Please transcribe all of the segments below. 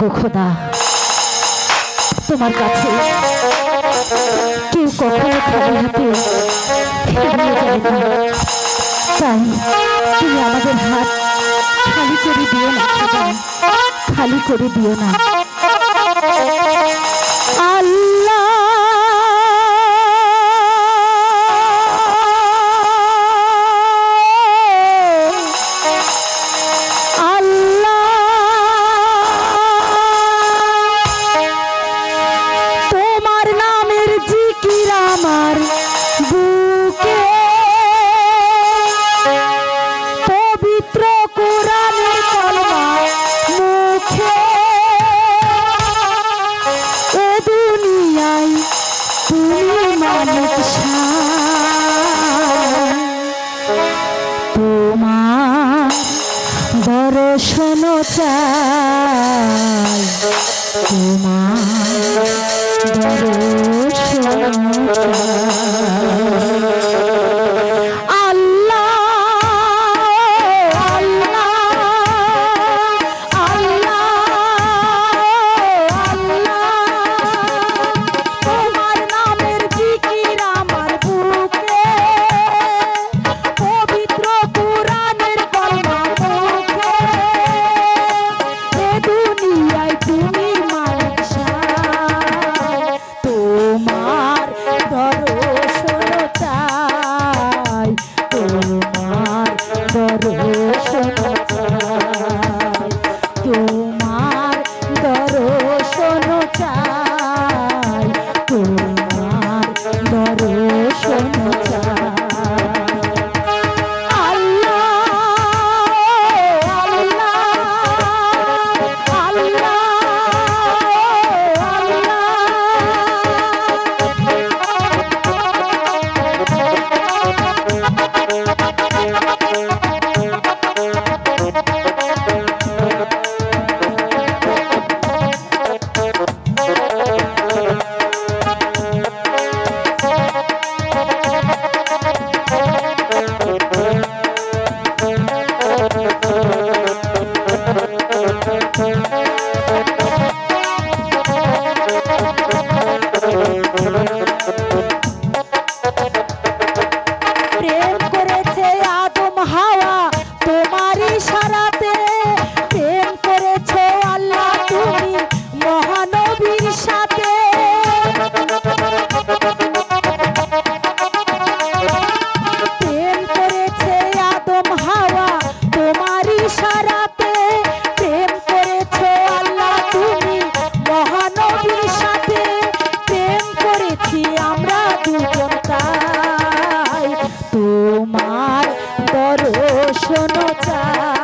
গো খোদা, তোমার কাছে কেউ কখনো খালি হাতে তাই তুমি আমাদের হাত খালি করে দিও না খালি করে দিও না। শোনো চাই। তোমার ও শোনো চা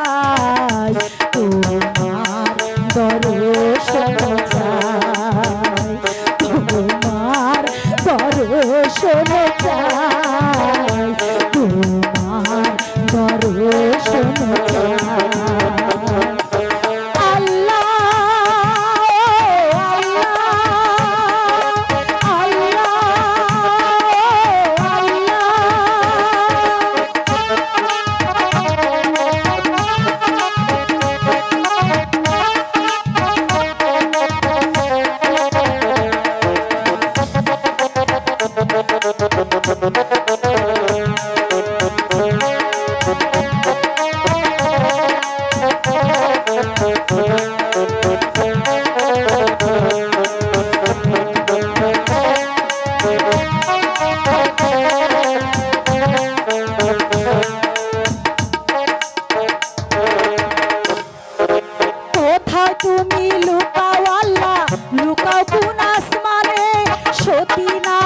তুমি লুকাও আল্লাহ লুকাও কোন আসমানে সতী না